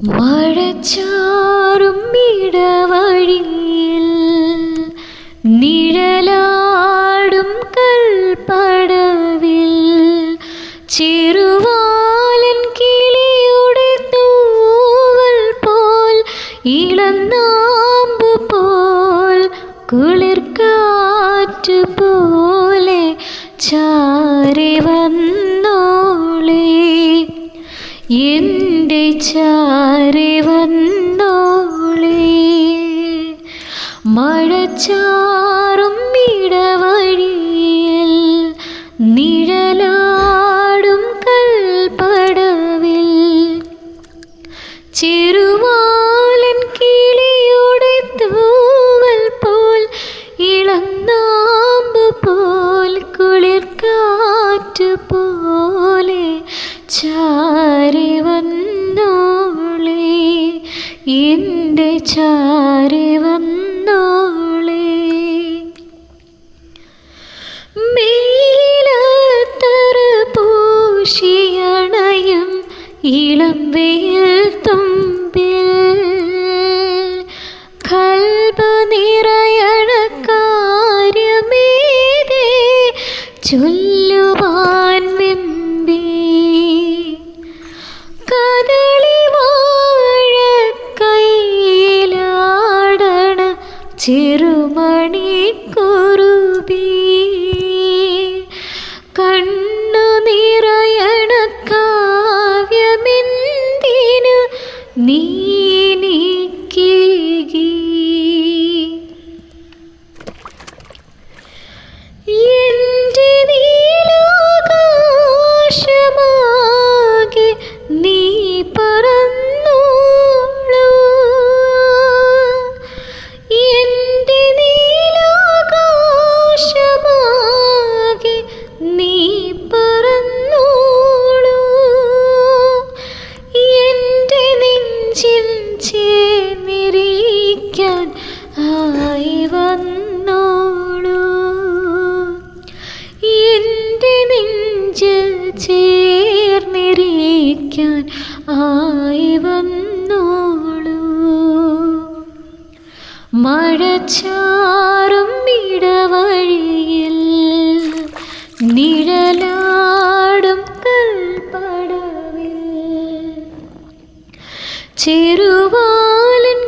മഴച്ചാറും നിഴലാടും കൽപ്പടവിൽ ചെറുവാലൻ കിളിയുടെ തൂവൽ പോൽ ഇളന്നാമ്പ് പോൽ കുളിർക്കാറ്റ് പോ ചാരി വന്നോളി എന്റെ ചാരി വന്നോളി. മേലത്തറ പൂശിയണയും ഇളം വെയിൽ തുമ്പിൽ. കൽബ നിറയണ കാര്യമേതേ ചൊല്ലുവാ ചെറുമണി മഴച്ചാറും ഇടവഴിയിൽ നിഴലാടും കൽപ്പടവിൽ. ചെറുവാലൻ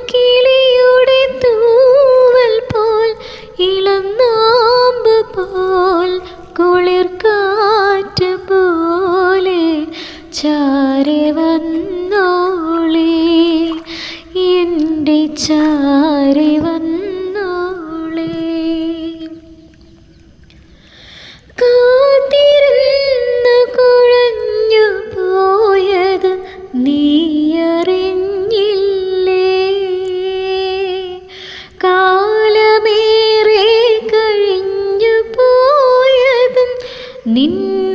you.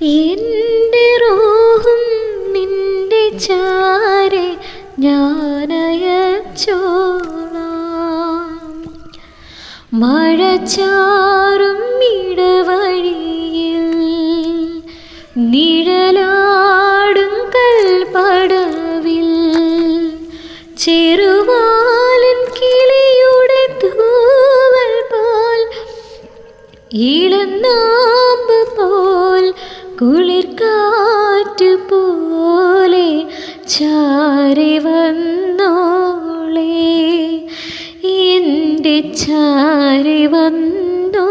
എന്റെ റോഹും നിന്റെ ചാരെ ഞാനയച്ചോളാം. ചാറും ഇടവഴിയിൽ നിഴലാടും കൽപ്പടവിൽ ചെറു ചാരി വന്നോ.